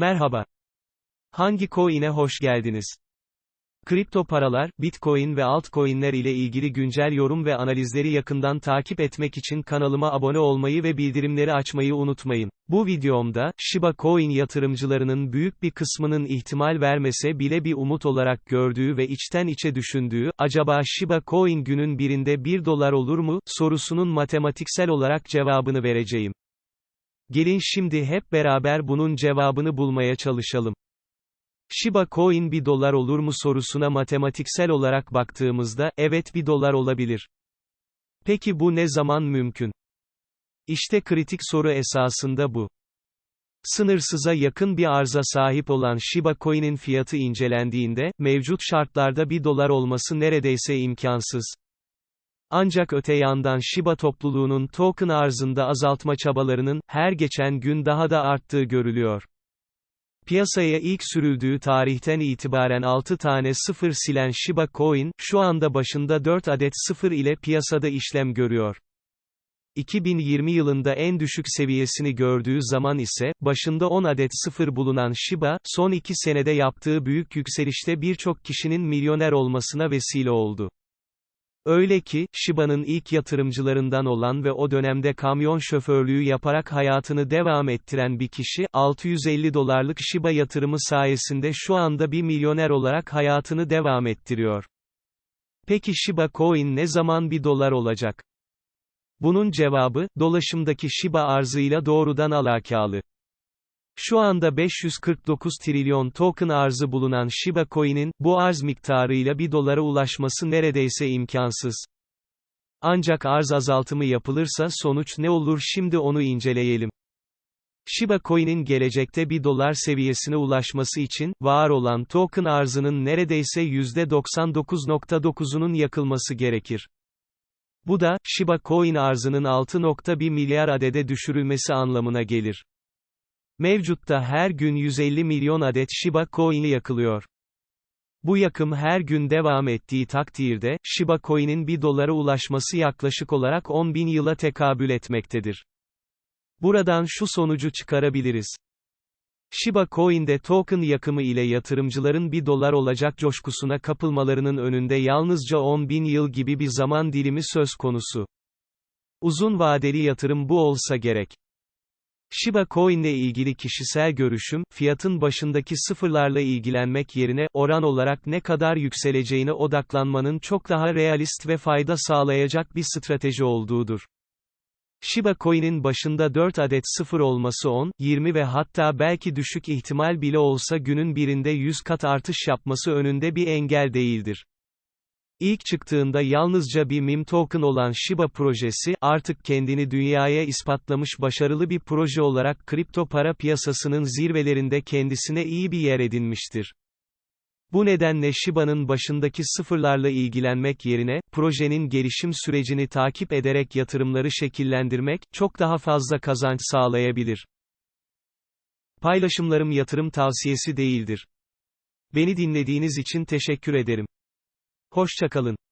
Merhaba. Hangi coin'e hoş geldiniz? Kripto paralar, Bitcoin ve altcoin'ler ile ilgili güncel yorum ve analizleri yakından takip etmek için kanalıma abone olmayı ve bildirimleri açmayı unutmayın. Bu videomda, Shiba Coin yatırımcılarının büyük bir kısmının ihtimal vermese bile bir umut olarak gördüğü ve içten içe düşündüğü, acaba Shiba Coin günün birinde 1 dolar olur mu, sorusunun matematiksel olarak cevabını vereceğim. Gelin şimdi hep beraber bunun cevabını bulmaya çalışalım. Shiba Coin 1 dolar olur mu sorusuna matematiksel olarak baktığımızda, evet 1 dolar olabilir. Peki bu ne zaman mümkün? İşte kritik soru esasında bu. Sınırsıza yakın bir arza sahip olan Shiba Coin'in fiyatı incelendiğinde, mevcut şartlarda 1 dolar olması neredeyse imkansız. Ancak öte yandan Shiba topluluğunun token arzında azaltma çabalarının, her geçen gün daha da arttığı görülüyor. Piyasaya ilk sürüldüğü tarihten itibaren 6 tane sıfır silen Shiba Coin, şu anda başında 4 adet sıfır ile piyasada işlem görüyor. 2020 yılında en düşük seviyesini gördüğü zaman ise, başında 10 adet sıfır bulunan Shiba, son 2 senede yaptığı büyük yükselişte birçok kişinin milyoner olmasına vesile oldu. Öyle ki, Shiba'nın ilk yatırımcılarından olan ve o dönemde kamyon şoförlüğü yaparak hayatını devam ettiren bir kişi, 650 dolarlık Shiba yatırımı sayesinde şu anda bir milyoner olarak hayatını devam ettiriyor. Peki Shiba Coin ne zaman bir dolar olacak? Bunun cevabı, dolaşımdaki Shiba arzıyla doğrudan alakalı. Şu anda 549 trilyon token arzı bulunan Shiba Coin'in, bu arz miktarıyla 1 dolara ulaşması neredeyse imkansız. Ancak arz azaltımı yapılırsa sonuç ne olur şimdi onu inceleyelim. Shiba Coin'in gelecekte 1 dolar seviyesine ulaşması için, var olan token arzının neredeyse %99.9'unun yakılması gerekir. Bu da, Shiba Coin arzının 6.1 milyar adede düşürülmesi anlamına gelir. Mevcutta her gün 150 milyon adet Shiba Coin'i yakılıyor. Bu yakım her gün devam ettiği takdirde, Shiba Coin'in 1 dolara ulaşması yaklaşık olarak 10 bin yıla tekabül etmektedir. Buradan şu sonucu çıkarabiliriz. Shiba Coin'de token yakımı ile yatırımcıların 1 dolar olacak coşkusuna kapılmalarının önünde yalnızca 10 bin yıl gibi bir zaman dilimi söz konusu. Uzun vadeli yatırım bu olsa gerek. Shiba Coin ile ilgili kişisel görüşüm, fiyatın başındaki sıfırlarla ilgilenmek yerine, oran olarak ne kadar yükseleceğine odaklanmanın çok daha realist ve fayda sağlayacak bir strateji olduğudur. Shiba Coin'in başında 4 adet sıfır olması 10, 20 ve hatta belki düşük ihtimal bile olsa günün birinde 100 kat artış yapması önünde bir engel değildir. İlk çıktığında yalnızca bir meme token olan Shiba projesi, artık kendini dünyaya ispatlamış başarılı bir proje olarak kripto para piyasasının zirvelerinde kendisine iyi bir yer edinmiştir. Bu nedenle Shiba'nın başındaki sıfırlarla ilgilenmek yerine, projenin gelişim sürecini takip ederek yatırımları şekillendirmek, çok daha fazla kazanç sağlayabilir. Paylaşımlarım yatırım tavsiyesi değildir. Beni dinlediğiniz için teşekkür ederim. Hoşçakalın.